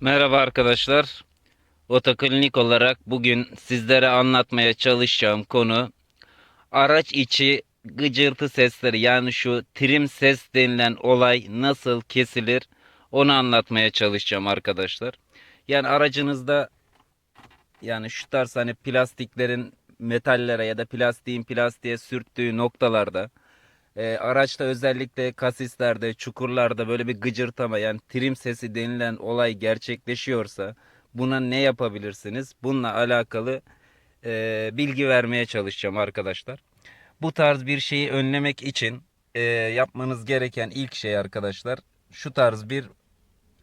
Merhaba arkadaşlar. Otoklinik olarak bugün sizlere anlatmaya çalışacağım konu araç içi gıcırtı sesleri yani şu trim ses denilen olay nasıl kesilir onu anlatmaya çalışacağım arkadaşlar. Yani aracınızda yani şu tarz hani plastiklerin metallere ya da plastiğin plastiğe sürttüğü noktalarda e, araçta özellikle kasislerde, çukurlarda böyle bir gıcırtama yani trim sesi denilen olay gerçekleşiyorsa buna ne yapabilirsiniz? Bununla alakalı e, bilgi vermeye çalışacağım arkadaşlar. Bu tarz bir şeyi önlemek için e, yapmanız gereken ilk şey arkadaşlar şu tarz bir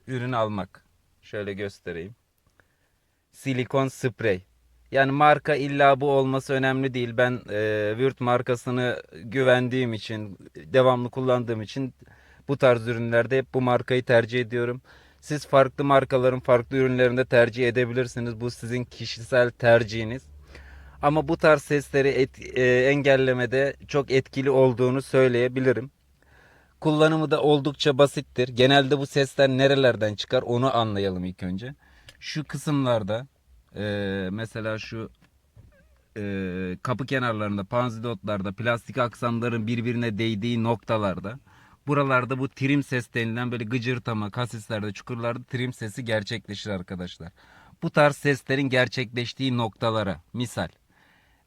ürün almak. Şöyle göstereyim. Silikon sprey. Yani marka illa bu olması önemli değil. Ben e, Würth markasını güvendiğim için, devamlı kullandığım için bu tarz ürünlerde hep bu markayı tercih ediyorum. Siz farklı markaların farklı ürünlerinde tercih edebilirsiniz. Bu sizin kişisel tercihiniz. Ama bu tarz sesleri et- e, engellemede çok etkili olduğunu söyleyebilirim. Kullanımı da oldukça basittir. Genelde bu sesler nerelerden çıkar onu anlayalım ilk önce. Şu kısımlarda e, mesela şu e, kapı kenarlarında, panzilotlarda, plastik aksamların birbirine değdiği noktalarda buralarda bu trim ses denilen böyle gıcırtama, kasislerde, çukurlarda trim sesi gerçekleşir arkadaşlar. Bu tarz seslerin gerçekleştiği noktalara misal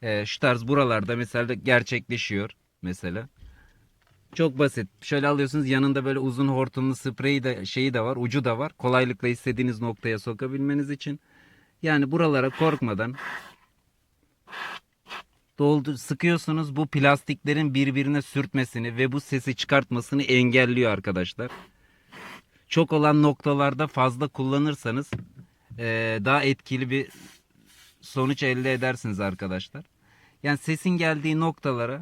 e, şu tarz buralarda mesela gerçekleşiyor mesela. Çok basit. Şöyle alıyorsunuz yanında böyle uzun hortumlu spreyi de şeyi de var, ucu da var. Kolaylıkla istediğiniz noktaya sokabilmeniz için. Yani buralara korkmadan doldur sıkıyorsunuz bu plastiklerin birbirine sürtmesini ve bu sesi çıkartmasını engelliyor arkadaşlar. Çok olan noktalarda fazla kullanırsanız eee, daha etkili bir sonuç elde edersiniz arkadaşlar. Yani sesin geldiği noktalara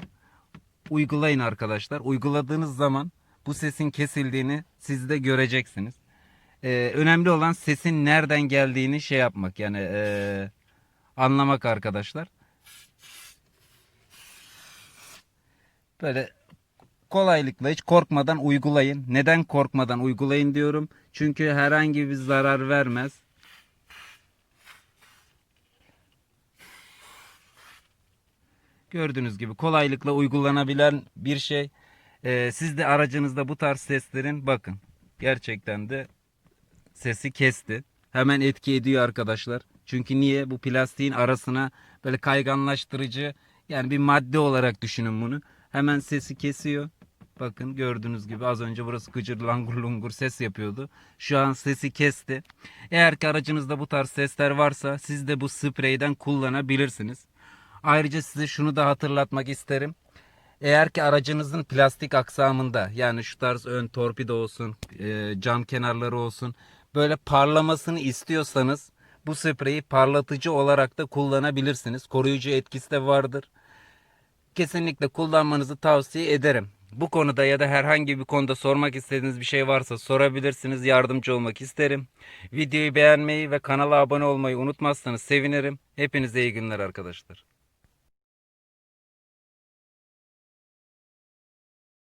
uygulayın arkadaşlar. Uyguladığınız zaman bu sesin kesildiğini siz de göreceksiniz. Ee, önemli olan sesin nereden geldiğini şey yapmak yani ee, anlamak arkadaşlar. Böyle kolaylıkla hiç korkmadan uygulayın. Neden korkmadan uygulayın diyorum. Çünkü herhangi bir zarar vermez. Gördüğünüz gibi kolaylıkla uygulanabilen bir şey. Ee, siz de aracınızda bu tarz seslerin bakın. Gerçekten de sesi kesti. Hemen etki ediyor arkadaşlar. Çünkü niye? Bu plastiğin arasına böyle kayganlaştırıcı yani bir madde olarak düşünün bunu. Hemen sesi kesiyor. Bakın gördüğünüz gibi az önce burası gıcır langur lungur ses yapıyordu. Şu an sesi kesti. Eğer ki aracınızda bu tarz sesler varsa siz de bu spreyden kullanabilirsiniz. Ayrıca size şunu da hatırlatmak isterim. Eğer ki aracınızın plastik aksamında yani şu tarz ön torpido olsun, e, cam kenarları olsun böyle parlamasını istiyorsanız bu spreyi parlatıcı olarak da kullanabilirsiniz. Koruyucu etkisi de vardır. Kesinlikle kullanmanızı tavsiye ederim. Bu konuda ya da herhangi bir konuda sormak istediğiniz bir şey varsa sorabilirsiniz. Yardımcı olmak isterim. Videoyu beğenmeyi ve kanala abone olmayı unutmazsanız sevinirim. Hepinize iyi günler arkadaşlar.